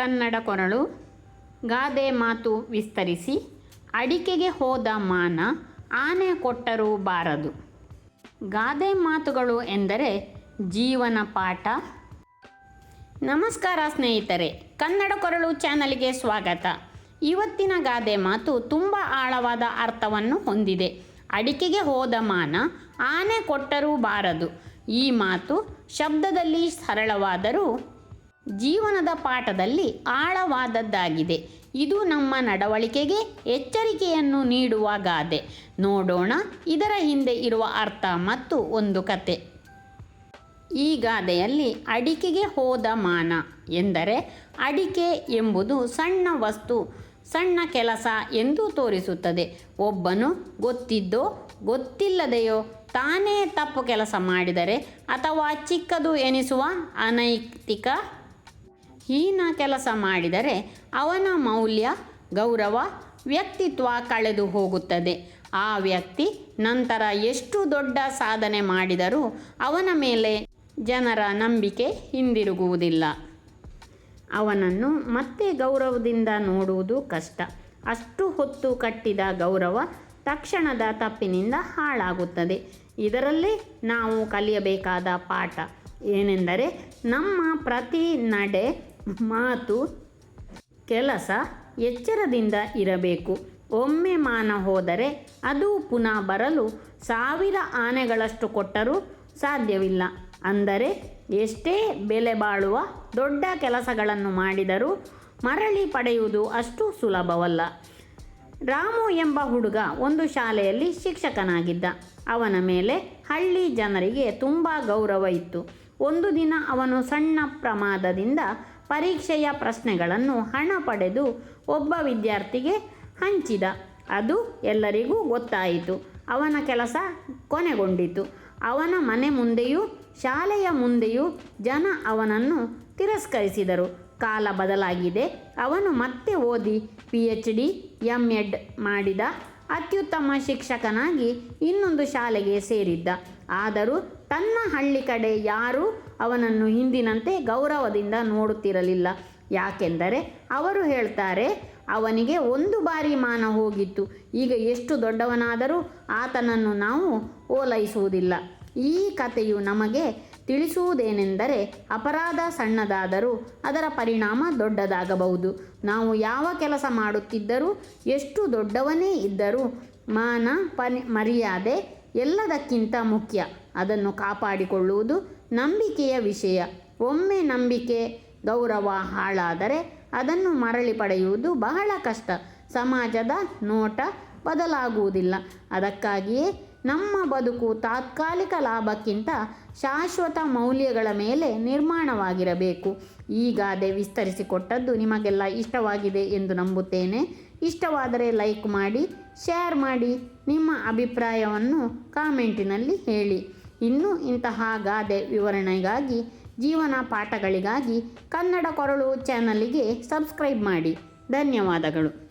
ಕನ್ನಡ ಕೊರಳು. ಗಾದೆ ಮಾತು ವಿಸ್ತರಿಸಿ, ಅಡಿಕೆಗೆ ಹೋದ ಮಾನ ಆನೆ ಕೊಟ್ಟರೂ ಬಾರದು. ಗಾದೆ ಮಾತುಗಳು ಎಂದರೆ ಜೀವನ ಪಾಠ. ನಮಸ್ಕಾರ ಸ್ನೇಹಿತರೆ, ಕನ್ನಡ ಕೊರಳು ಚಾನಲ್ಗೆ ಸ್ವಾಗತ. ಇವತ್ತಿನ ಗಾದೆ ಮಾತು ತುಂಬ ಆಳವಾದ ಅರ್ಥವನ್ನು ಹೊಂದಿದೆ. ಅಡಿಕೆಗೆ ಹೋದ ಮಾನ ಆನೆ ಕೊಟ್ಟರೂ ಬಾರದು. ಈ ಮಾತು ಶಬ್ದದಲ್ಲಿ ಸರಳವಾದರೂ ಜೀವನದ ಪಾಠದಲ್ಲಿ ಆಳವಾದದ್ದಾಗಿದೆ. ಇದು ನಮ್ಮ ನಡವಳಿಕೆಗೆ ಎಚ್ಚರಿಕೆಯನ್ನು ನೀಡುವ ಗಾದೆ. ನೋಡೋಣ, ಇದರ ಹಿಂದೆ ಇರುವ ಅರ್ಥ ಮತ್ತು ಒಂದು ಕತೆ. ಈ ಗಾದೆಯಲ್ಲಿ ಅಡಿಕೆಗೆ ಹೋದ ಮಾನ ಎಂದರೆ ಅಡಿಕೆ ಎಂಬುದು ಸಣ್ಣ ವಸ್ತು, ಸಣ್ಣ ಕೆಲಸ ಎಂದು ತೋರಿಸುತ್ತದೆ. ಒಬ್ಬನು ಗೊತ್ತಿದ್ದೋ, ಗೊತ್ತಿಲ್ಲದೆಯೋ ತಾನೇ ತಪ್ಪು ಕೆಲಸ ಮಾಡಿದರೆ ಅಥವಾ ಚಿಕ್ಕದು ಎನಿಸುವ ಅನೈತಿಕ ಹೀನ ಕೆಲಸ ಮಾಡಿದರೆ ಅವನ ಮೌಲ್ಯ, ಗೌರವ, ವ್ಯಕ್ತಿತ್ವ ಕಳೆದು ಹೋಗುತ್ತದೆ. ಆ ವ್ಯಕ್ತಿ ನಂತರ ಎಷ್ಟು ದೊಡ್ಡ ಸಾಧನೆ ಮಾಡಿದರೂ ಅವನ ಮೇಲೆ ಜನರ ನಂಬಿಕೆ ಹಿಂದಿರುಗುವುದಿಲ್ಲ. ಅವನನ್ನು ಮತ್ತೆ ಗೌರವದಿಂದ ನೋಡುವುದು ಕಷ್ಟ. ಅಷ್ಟು ಹೊತ್ತು ಕಟ್ಟಿದ ಗೌರವ ತಕ್ಷಣದ ತಪ್ಪಿನಿಂದ ಹಾಳಾಗುತ್ತದೆ. ಇದರಲ್ಲಿ ನಾವು ಕಲಿಯಬೇಕಾದ ಪಾಠ ಏನೆಂದರೆ ನಮ್ಮ ಪ್ರತಿ ನಡೆ ಮಾತು ಕೆಲಸ ಎಚ್ಚರದಿಂದ ಇರಬೇಕು. ಒಮ್ಮೆ ಮಾನ ಹೋದರೆ ಅದು ಪುನಃ ಬರಲು ಸಾವಿರ ಆನೆಗಳಷ್ಟು ಕೊಟ್ಟರೂ ಸಾಧ್ಯವಿಲ್ಲ. ಅಂದರೆ ಎಷ್ಟೇ ಬೆಲೆ ಬಾಳುವ ದೊಡ್ಡ ಕೆಲಸಗಳನ್ನು ಮಾಡಿದರೂ ಮರಳಿ ಪಡೆಯುವುದು ಅಷ್ಟು ಸುಲಭವಲ್ಲ. ರಾಮು ಎಂಬ ಹುಡುಗ ಒಂದು ಶಾಲೆಯಲ್ಲಿ ಶಿಕ್ಷಕನಾಗಿದ್ದ. ಅವನ ಮೇಲೆ ಹಳ್ಳಿ ಜನರಿಗೆ ತುಂಬ ಗೌರವ ಇತ್ತು. ಒಂದು ದಿನ ಅವನು ಸಣ್ಣ ಪ್ರಮಾದದಿಂದ ಪರೀಕ್ಷೆಯ ಪ್ರಶ್ನೆಗಳನ್ನು ಹಣ ಪಡೆದು ಒಬ್ಬ ವಿದ್ಯಾರ್ಥಿಗೆ ಹಂಚಿದ. ಅದು ಎಲ್ಲರಿಗೂ ಗೊತ್ತಾಯಿತು. ಅವನ ಕೆಲಸ ಕೊನೆಗೊಂಡಿತು. ಅವನ ಮನೆ ಮುಂದೆಯೂ, ಶಾಲೆಯ ಮುಂದೆಯೂ ಜನ ಅವನನ್ನು ತಿರಸ್ಕರಿಸಿದರು. ಕಾಲ ಬದಲಾಗಿದೆ. ಅವನು ಮತ್ತೆ ಓದಿ P H D M Ed ಮಾಡಿದ ಅತ್ಯುತ್ತಮ ಶಿಕ್ಷಕನಾಗಿ ಇನ್ನೊಂದು ಶಾಲೆಗೆ ಸೇರಿದ್ದ. ಆದರೂ ತನ್ನ ಹಳ್ಳಿ ಕಡೆ ಯಾರೂ ಅವನನ್ನು ಹಿಂದಿನಂತೆ ಗೌರವದಿಂದ ನೋಡುತ್ತಿರಲಿಲ್ಲ. ಯಾಕೆಂದರೆ ಅವರು ಹೇಳ್ತಾರೆ, ಅವನಿಗೆ ಒಂದು ಬಾರಿ ಮಾನ ಹೋಗಿತ್ತು. ಈಗ ಎಷ್ಟು ದೊಡ್ಡವನಾದರೂ ಆತನನ್ನು ನಾವು ಓಲೈಸುವುದಿಲ್ಲ. ಈ ಕಥೆಯು ನಮಗೆ ತಿಳಿಸುವುದೇನೆಂದರೆ ಅಪರಾಧ ಸಣ್ಣದಾದರೂ ಅದರ ಪರಿಣಾಮ ದೊಡ್ಡದಾಗಬಹುದು. ನಾವು ಯಾವ ಕೆಲಸ ಮಾಡುತ್ತಿದ್ದರೂ, ಎಷ್ಟು ದೊಡ್ಡವನೇ ಇದ್ದರೂ ಮಾನ ಪನಿ, ಮರ್ಯಾದೆ ಎಲ್ಲದಕ್ಕಿಂತ ಮುಖ್ಯ. ಅದನ್ನು ಕಾಪಾಡಿಕೊಳ್ಳುವುದು ನಂಬಿಕೆಯ ವಿಷಯ. ಒಮ್ಮೆ ನಂಬಿಕೆ, ಗೌರವ ಹಾಳಾದರೆ ಅದನ್ನು ಮರಳಿ ಪಡೆಯುವುದು ಬಹಳ ಕಷ್ಟ. ಸಮಾಜದ ನೋಟ ಬದಲಾಗುವುದಿಲ್ಲ. ಅದಕ್ಕಾಗಿಯೇ ನಮ್ಮ ಬದುಕು ತಾತ್ಕಾಲಿಕ ಲಾಭಕ್ಕಿಂತ ಶಾಶ್ವತ ಮೌಲ್ಯಗಳ ಮೇಲೆ ನಿರ್ಮಾಣವಾಗಿರಬೇಕು. ಈ ಗಾದೆ ವಿಸ್ತರಿಸಿಕೊಟ್ಟದ್ದು ನಿಮಗೆಲ್ಲ ಇಷ್ಟವಾಗಿದೆ ಎಂದು ನಂಬುತ್ತೇನೆ. ಇಷ್ಟವಾದರೆ ಲೈಕ್ ಮಾಡಿ, ಶೇರ್ ಮಾಡಿ, ನಿಮ್ಮ ಅಭಿಪ್ರಾಯವನ್ನು ಕಾಮೆಂಟಿನಲ್ಲಿ ಹೇಳಿ. ಇನ್ನು ಇಂತಹ ಗಾದೆ ವಿವರಣೆಗಾಗಿ ಜೀವನ ಪಾಠಗಳಿಗಾಗಿ ಕನ್ನಡ ಕೊರಳು ಚಾನಲಿಗೆ ಸಬ್ಸ್ಕ್ರೈಬ್ ಮಾಡಿ. ಧನ್ಯವಾದಗಳು.